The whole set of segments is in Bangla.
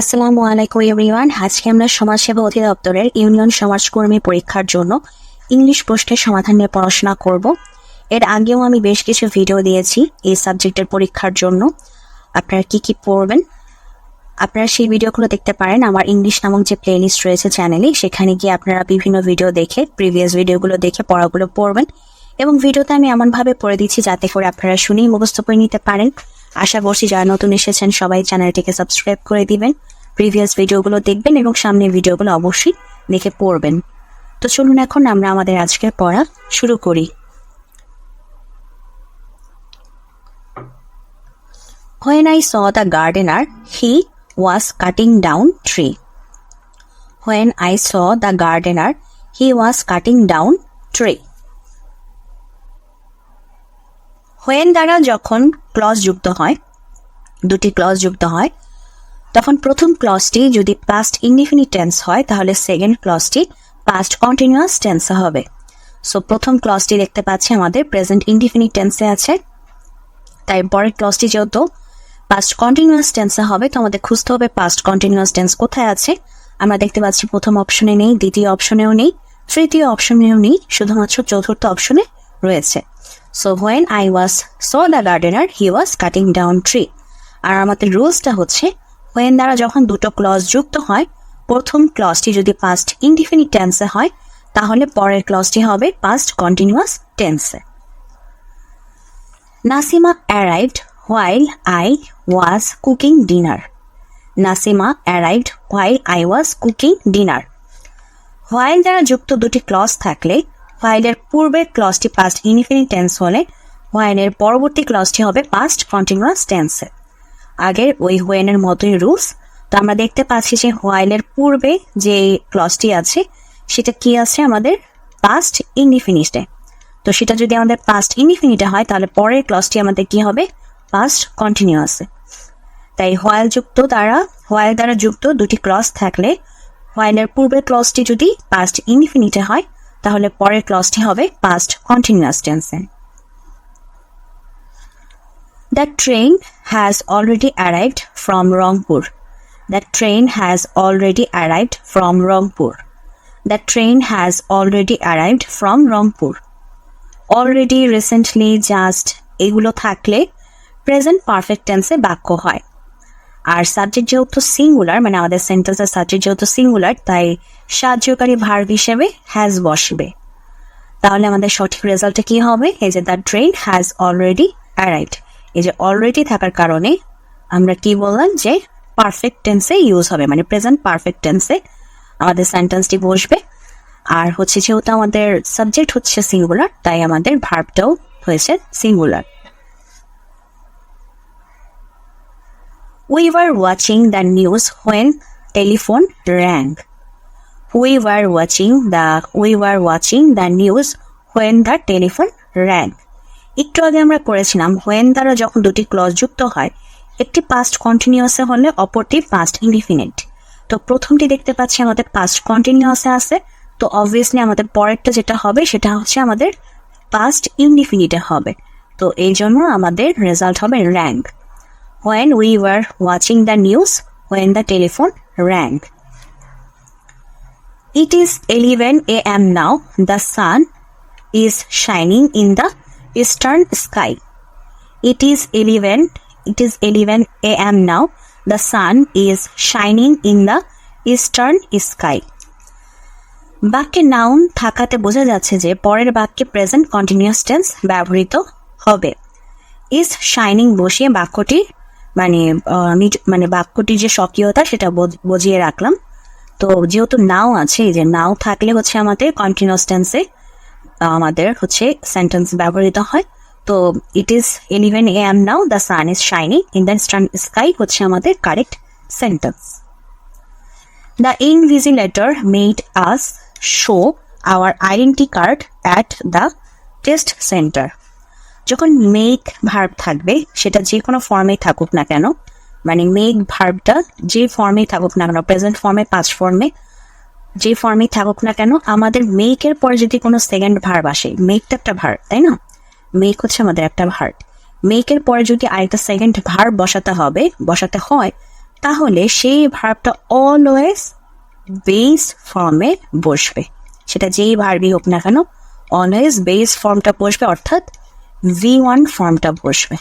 আসসালামু আলাইকুম এভরিওয়ান। আজকে আমরা সমাজসেবা অধিদপ্তরের ইউনিয়ন সমাজকর্মী পরীক্ষার জন্য ইংলিশ প্রশ্নের সমাধান নিয়ে পড়াশোনা করব। এর আগেও আমি বেশ কিছু ভিডিও দিয়েছি এই সাবজেক্টের পরীক্ষার জন্য। আপনারা কি কি পড়বেন? আপনারা সেই ভিডিওগুলো দেখতে পারেন। আমার ইংলিশ নামক যে প্লেলিস্ট রয়েছে চ্যানেলে সেখানে গিয়ে আপনারা বিভিন্ন ভিডিও দেখে প্রিভিয়াস ভিডিওগুলো দেখে, পড়াগুলো পড়বেন। এবং ভিডিওতে আমি এমনভাবে পড়ে দিচ্ছি যাতে করে আপনারা শুনেই মুখস্থ করে নিতে পারেন। আশা করছি যারা নতুন এসেছেন সবাই চ্যানেলটিকে সাবস্ক্রাইব করে দিবেন প্রিভিয়াস ভিডিওগুলো দেখবেন এবং সামনের ভিডিওগুলো অবশ্যই দেখে পড়বেন তো চলুন এখন আমরা আমাদের আজকের পড়া শুরু করি When I saw the gardener, he was cutting down tree. When I saw the gardener, he was cutting down tree. When দ্বারা যখন ক্লজ যুক্ত হয়, দুটি ক্লজ যুক্ত হয়, তখন প্রথম ক্লজটি যদি পাস্ট ইনডিফিনিট টেন্স হয়, তাহলে সেকেন্ড ক্লজটি পাস্ট কন্টিনিউয়াস টেন্সে হবে। সো প্রথম ক্লজটি দেখতে পাচ্ছি আমাদের প্রেজেন্ট ইনডিফিনিট টেন্সে আছে। তাই পরের ক্লজটি যেহেতু পাস্ট কন্টিনিউয়াস টেন্সে হবে, তো আমাদের খুঁজতে হবে পাস্ট কন্টিনিউয়াস টেন্স কোথায় আছে। আমরা দেখতে পাচ্ছি প্রথম অপশনে নেই, দ্বিতীয় অপশনেও নেই, তৃতীয় অপশনেও নেই, শুধুমাত্র চতুর্থ অপশনে রয়েছে। So when I was so the gardener he was cutting down tree আর আমাদের রুলসটা হচ্ছে হোয়েন দ্বারা যখন দুটো ক্লজ যুক্ত হয়, প্রথম ক্লজটি যদি পাস্ট ইনডিফিনিট টেন্সে হয়, তাহলে পরের ক্লজটি হবে পাস্ট কন্টিনিউয়াস টেন্সে Nasima arrived while I was cooking dinner Nasima arrived while I was cooking dinner while দ্বারা যুক্ত দুটি ক্লজ থাকলে হোয়াইলের পূর্বের ক্লজটি পাস্ট ইনফিনিট টেন্স হলে হোয়াইলের পরবর্তী ক্লজটি হবে পাস্ট কন্টিনিউয়াস টেন্সে আগের ওই হোয়েনের মতোই রুলস তো আমরা দেখতে পাচ্ছি যে হোয়াইলের পূর্বে যে ক্লজটি আছে, সেটা কি আছে আমাদের? পাস্ট ইনডিফিনিটে তো সেটা যদি আমাদের পাস্ট ইনডিফিনিটে হয়, তাহলে পরের ক্লজটি আমাদের কি হবে? পাস্ট কন্টিনিউয়াসে তাই হোয়াইল যুক্ত দ্বারা হোয়াইল দ্বারা যুক্ত দুটি ক্লজ থাকলে হোয়াইলের পূর্বের ক্লজটি যদি পাস্ট ইনফিনিটে হয় তাহলে পরের ক্লজটি হবে পাস্ট কন্টিনিউয়াস টেন্সে the train has already arrived from Rangpur the train has already arrived from Rangpur the train has already arrived from Rangpur already recently just এগুলো থাকলে প্রেজেন্ট পারফেক্ট টেন্সে বাক্য হয়। আর সাবজেক্ট যেহেতু সিঙ্গুলার মানে আমাদের সেন্টেন্সের সাবজেক্ট যেহেতু সিঙ্গুলার তাই সাহায্যকারী ভার্ব হিসেবে হ্যাজ বসবে। তাহলে আমাদের সঠিক রেজাল্টে কি হবে? এই যে the train has already arrived এই যে অলরেডি থাকার কারণে আমরা কি বললাম? যে পারফেক্ট টেন্সে ইউজ হবে মানে প্রেজেন্ট পারফেক্ট টেন্সে আমাদের সেন্টেন্সটি বসবে। আর হচ্ছে যেহেতু আমাদের সাবজেক্ট হচ্ছে সিঙ্গুলার তাই আমাদের ভার্বটাও হয়েছে singular We were watching the news when telephone rang. We were watching the, we were watching the news when the telephone rang. একটু আগে আমরা করেছিলাম হোয়েন দ্বারা যখন দুটি ক্লজ যুক্ত হয়, একটি পাস্ট কন্টিনিউয়াসে হলে অপরটি পাস্ট ইনডিফিনিট তো প্রথমটি দেখতে পাচ্ছি আমাদের পাস্ট কন্টিনিউয়াসে আছে, তো অবভিয়াসলি আমাদের পরেরটা যেটা হবে সেটা হচ্ছে আমাদের পাস্ট ইনডিফিনিটে হবে তো এই জন্য আমাদের রেজাল্ট হবে rank when we were watching the news when the telephone rang. It is 11 a.m. now. The sun is shining in the eastern sky. It is 11 it is 11 a.m. now. The sun is shining in the eastern sky. বাক্যে নাউন থাকাতে বোঝা যাচ্ছে যে পরের বাক্যে প্রেজেন্ট কন্টিনিউয়াস টেন্স ব্যবহৃত হবে ইজ শাইনিং বসিয়ে বাক্যটি মানে আমি মানে বাক্যটির যে স্বকীয়তা সেটা বোঝ- বুঝিয়ে রাখলাম। তো যেহেতু নাও আছে যে নাও থাকলে হচ্ছে আমাদের কন্টিনিউয়াস টেন্সে আমাদের হচ্ছে সেন্টেন্স ব্যবহৃত হয়। তো it is eleven A M now the sun is shining in the sky হচ্ছে আমাদের correct sentence the invigilator made us show our identity card at the test centre যখন মেক ভার্ব থাকবে, সেটা যে কোনো ফর্মে থাকুক না কেন মানে মেক ভার্বটা যে ফর্মেই থাকুক না কেন প্রেজেন্ট ফর্মে পাঁচ ফর্মে যে ফর্মেই থাকুক না কেন, আমাদের মেকের পরে যদি কোনো সেকেন্ড ভার্ব আসে মেকটা একটা ভার্ব তাই না? মেক হচ্ছে আমাদের একটা ভার্ব মেকের পরে যদি আরেকটা সেকেন্ড ভার্ব বসাতে হবে, বসাতে হয়, তাহলে সেই ভার্বটা অলওয়েজ বেস ফর্মে বসবে। সেটা যেই ভার্বই হোক না কেন অলওয়েজ বেস ফর্মটা বসবে, অর্থাৎ ভি ওয়ান ফর্মটা বসবে।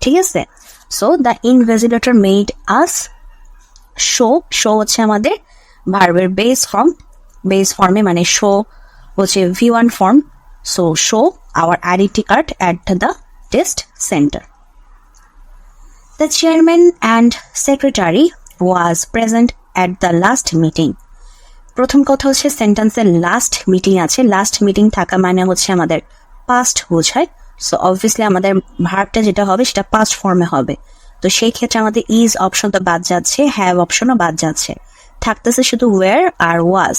ঠিক আছে? So the invigilator made us show show হচ্ছে আমাদের ভার্বের বেস ফর্ম বেস ফর্মে মানে শো হচ্ছে V one form so show our identity card at the test centre the chairman and secretary was present at the last meeting প্রথম কথা হচ্ছে সেন্টেন্সের লাস্ট মিটিং আছে। লাস্ট মিটিং থাকা মানে হচ্ছে আমাদের পাস্ট বোঝায়। সো অবভিয়াসলি আমাদের ভার্বটা যেটা হবে, সেটা পাস্ট ফর্মে হবে। তো সেই ক্ষেত্রে আমাদের ইজ অপশন তো বাদ যাচ্ছে হ্যাভ অপশনও বাদ যাচ্ছে। থাকতেছে শুধু ওয়ার আর ওয়াজ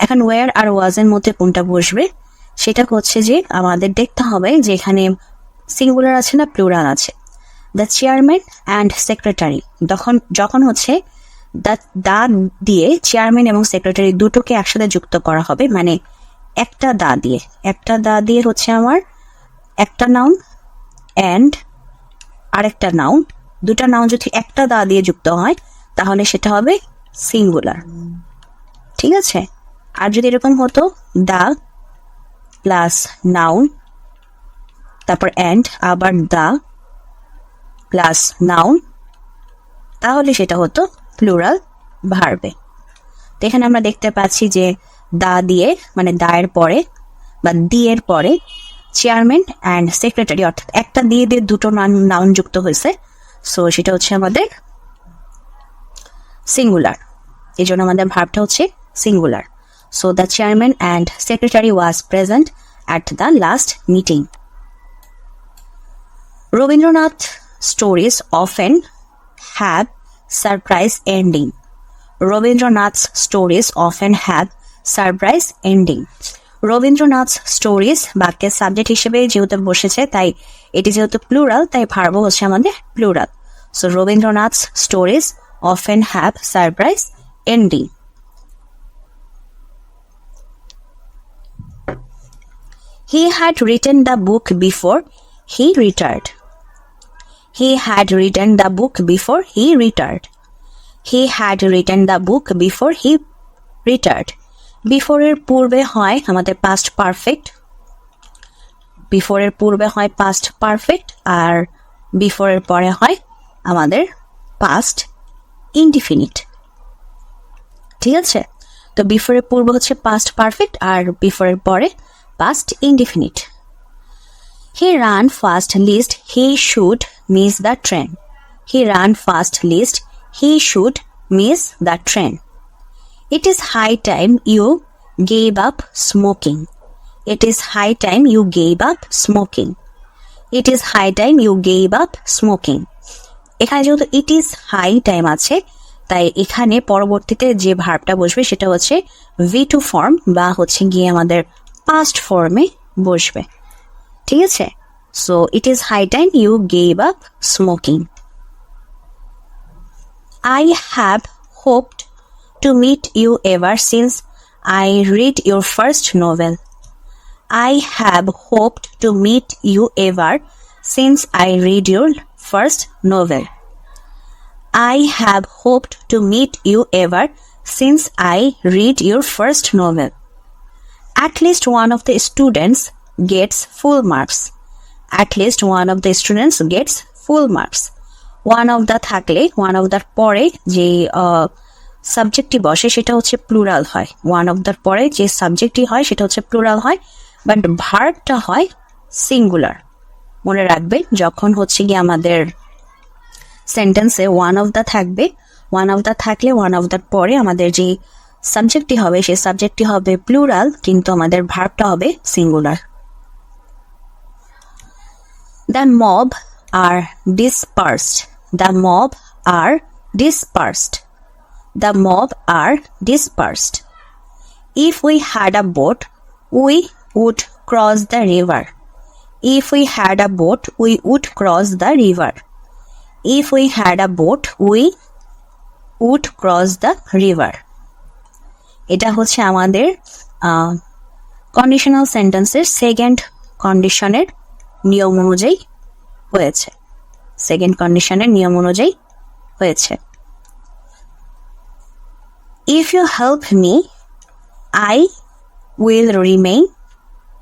এখন ওয়ার আর ওয়াজের মধ্যে কোনটা বসবে? সেটা হচ্ছে যে, আমাদের দেখতে হবে যে এখানে সিঙ্গুলার আছে না প্লুরাল আছে। দ্য চেয়ারম্যান অ্যান্ড সেক্রেটারি তখন, যখন হচ্ছে দা দা দিয়ে চেয়ারম্যান এবং সেক্রেটারি দুটোকে একসাথে যুক্ত করা হবে মানে একটা দা দিয়ে। একটা দা দিয়ে হচ্ছে আমার একটা নাউন অ্যান্ড আরেকটা নাউন দুটা নাউন যদি একটা দা দিয়ে যুক্ত হয়, তাহলে সেটা হবে সিঙ্গুলার ঠিক আছে? আর যদি এরকম হতো, দা প্লাস নাউন তারপর অ্যান্ড আবার দা প্লাস নাউন তাহলে সেটা হতো প্লুরাল ভার্বে তো এখানে আমরা দেখতে পাচ্ছি যে দা দিয়ে মানে দায়ের পরে বা দিয়ের পরে চেয়ারম্যান অ্যান্ড সেক্রেটারি অর্থাৎ একটা দিয়ে দিয়ে দুটো নাম নাউন যুক্ত হয়েছে সো সেটা হচ্ছে আমাদের সিঙ্গুলার এই জন্য আমাদের ভাবটা হচ্ছে singular so the chairman and secretary was present at the last meeting Rabindranath stories often have surprise ending. Rabindranath's stories often have surprise ending. Rabindranath stories বাক্যের সাবজেক্ট হিসেবে যেহেতু বসেছে তাই এটি যেহেতু প্লুরাল তাই ভার্ব হচ্ছে আমাদের plural so Rabindranath stories often have surprise ending He had written the book before he retired. He had written the book before he retired. He had written the book before he retired. বিফোরের পূর্বে হয়, আমাদের পাস্ট পারফেক্ট বিফোরের পূর্বে হয় পাস্ট পারফেক্ট আর বিফোরের পরে হয় আমাদের পাস্ট ইনডিফিনিট ঠিক আছে? তো বিফোরের পূর্বে হচ্ছে পাস্ট পারফেক্ট আর বিফোরের পরে past indefinite he ran fast lest he should miss the train he ran fast lest he should miss the train It is high time you gave up smoking. It is high time you gave up smoking. It is high time you gave up smoking. এখানে যেহেতু ইট ইজ হাই টাইম আছে, তাই এখানে পরবর্তীতে যে ভার্বটা বসবে সেটা হচ্ছে ভি টু ফর্ম বা হচ্ছে গিয়ে আমাদের পাস্ট ফর্মে বসবে ঠিক আছে so it is high time you gave up smoking I have hoped To meet you ever since I read your first novel I have hoped to meet you ever since I read your first novel I have hoped to meet you ever since I read your first novel. At least one of the students gets full marks. At least one of the students gets full marks. One of the থাকলে one of the পরে যে সাবজেক্টটি বসে সেটা হচ্ছে প্লুরাল হয়। ওয়ান অফ দ্য পরে যে সাবজেক্টটি হয় সেটা হচ্ছে প্লুরাল হয় বাট ভার্বটা হয় সিঙ্গুলার মনে রাখবে, যখন হচ্ছে গিয়ে আমাদের সেন্টেন্সে ওয়ান অফ দ্য থাকবে ওয়ান অফ দ্য থাকলে ওয়ান অফ দ্যার পরে আমাদের যে সাবজেক্টটি হবে, সেই সাবজেক্টটি হবে প্লুরাল কিন্তু আমাদের ভার্বটা হবে singular the mob are dispersed the mob are dispersed the mob are dispersed if we had a boat we would cross the river if we had a boat we would cross the river if we had a boat, we would cross the river. এটা হচ্ছে আমাদের কন্ডিশনাল সেন্টেন্সের সেকেন্ড কন্ডিশনের নিয়ম অনুযায়ী হয়েছে। সেকেন্ড কন্ডিশনের নিয়ম অনুযায়ী হয়েছে। If you help me, I will remain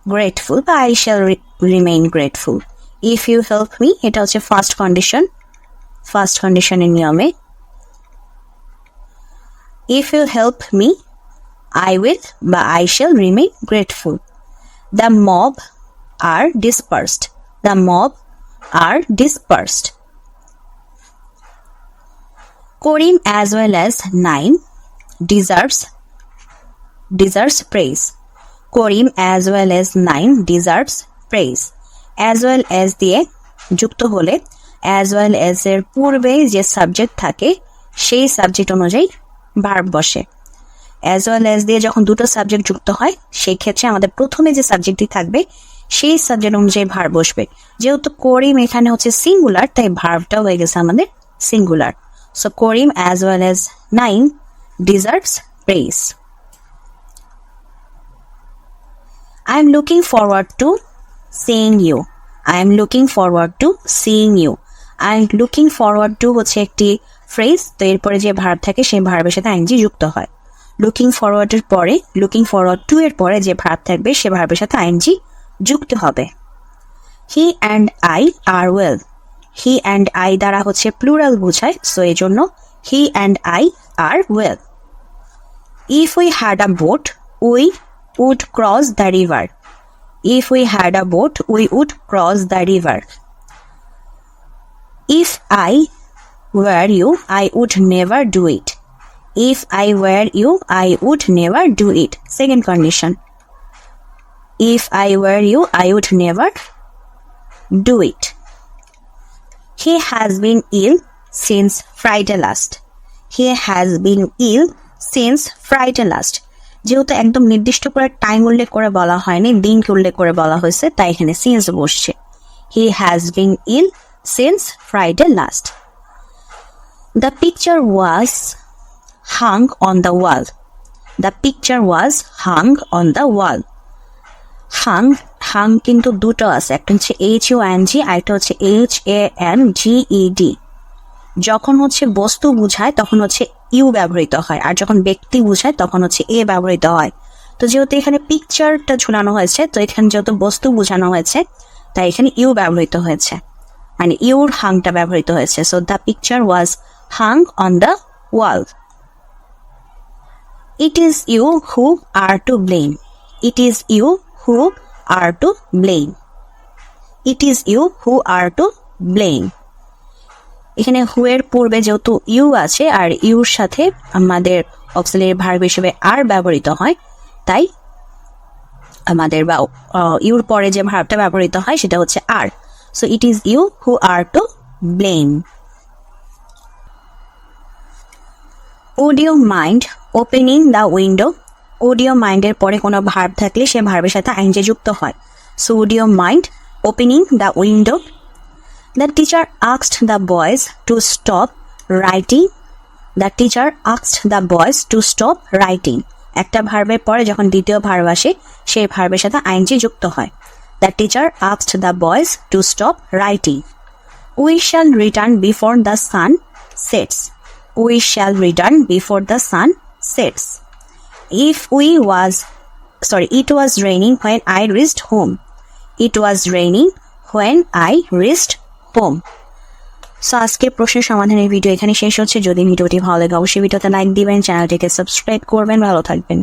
grateful বা I shall re- remain grateful. If you help me, এটা হচ্ছে ফার্স্ট কন্ডিশন ফার্স্ট কন্ডিশনের নিয়মে If you help me, I will বা I shall remain grateful. The mob are dispersed. The mob are dispersed. Korim as well as Nine deserves deserves praise. Korim as well as Nine deserves praise. As well as দিয়ে যুক্ত হলে, as well as এর পূর্বে যে সাবজেক্ট থাকে, সেই সাবজেক্ট অনুযায়ী ভার্ব বসে অ্যাজ ওয়েল অ্যাজ দিয়ে যখন দুটো সাবজেক্ট যুক্ত হয় সেই ক্ষেত্রে আমাদের প্রথমে যে সাবজেক্টটি থাকবে, সেই সাবজেক্ট অনুযায়ী ভার বসবে যেহেতু করিম এখানে হচ্ছে সিঙ্গুলার তাই ভার্বটা হয়ে গেছে আমাদের singular so Karim as well as Nain deserves praise I am looking forward to seeing you. I am looking forward to seeing you. I am looking forward to হচ্ছে একটি ফ্রেজ তো এরপরে যে ভার্ব থাকে, সেই ভার্বের সাথে আইনজি যুক্ত হয় লুকিং ফরওয়ার্ডের পরে লুকিং ফরওয়ার্ড টু এর পরে যে ভার্ব থাকবে, সে ভার্বের সাথে আইনজি যুক্ত হবে he and I are well he and I দ্বারা হচ্ছে প্লুরাল বোঝায় সো এই জন্য He and I are well. If we had a boat, we would cross the river. If we had a boat, we would cross the river. If I were you, I would never do it. If I were you, I would never do it. Second condition. If I were you, I would never do it. He has been ill since Friday last. He has been ill since Friday last. যেহেতু একদম নির্দিষ্ট করে টাইম উল্লেখ করে বলা হয়নি, দিনকে উল্লেখ করে বলা হয়েছে, তাই এখানে সিন্স বসছে। He has been ill since Friday last the picture was hung on the wall the picture was hung on the wall hung hung কিন্তু দুটো আছে, একটা হচ্ছে এইচ ইউ এন জি আরেকটা হচ্ছে H A N G E D যখন হচ্ছে বস্তু বুঝায়, তখন হচ্ছে ইউ ব্যবহৃত হয় আর যখন ব্যক্তি বুঝায়, তখন হচ্ছে এ ব্যবহৃত হয় তো যেহেতু এখানে পিকচারটা ঝুলানো হয়েছে, তো এখানে যেহেতু বস্তু বোঝানো হয়েছে, তাই এখানে ইউ ব্যবহৃত হয়েছে মানে ইউর হাংটা ব্যবহৃত হয়েছে so the picture was hung on the wall it is you who are to blame. It is you who are to blame. It is you who are to blame. এখানে হু এর পূর্বে যেহেতু ইউ আছে আর ইউর সাথে আমাদের অক্সিলারি ভার্ব হিসেবে আর ব্যবহৃত হয়, তাই আমাদের বা ইউর পরে যে ভার্বটা ব্যবহৃত হয় সেটা হচ্ছে আর so it is you who are to blame would you mind opening the window would you মাইন্ডের পরে কোনো ভার্ব থাকলে সে ভার্বের সাথে আইনজে যুক্ত হয়। So would you mind opening the window the teacher আক্সড the boys to stop writing the teacher আক্সড the boys to stop writing একটা ভার্বের পরে যখন দ্বিতীয় ভার্ব আসে সেই ভার্বের সাথে আইনজি যুক্ত হয় the teacher আক্সড the boys to stop writing we shall return before the sun sets we shall return before the sun sets. If we was, sorry, it was raining when I reached home. It was raining when I reached home. So আজকে প্রশ্নের সমাধানের ভিডিও এখানে শেষ হচ্ছে। যদি ভিডিওটি ভালো লাগে, অবশ্যই ভিডিওতে লাইক দিবেন, চ্যানেলটিকে সাবস্ক্রাইব করবেন। ভালো থাকবেন।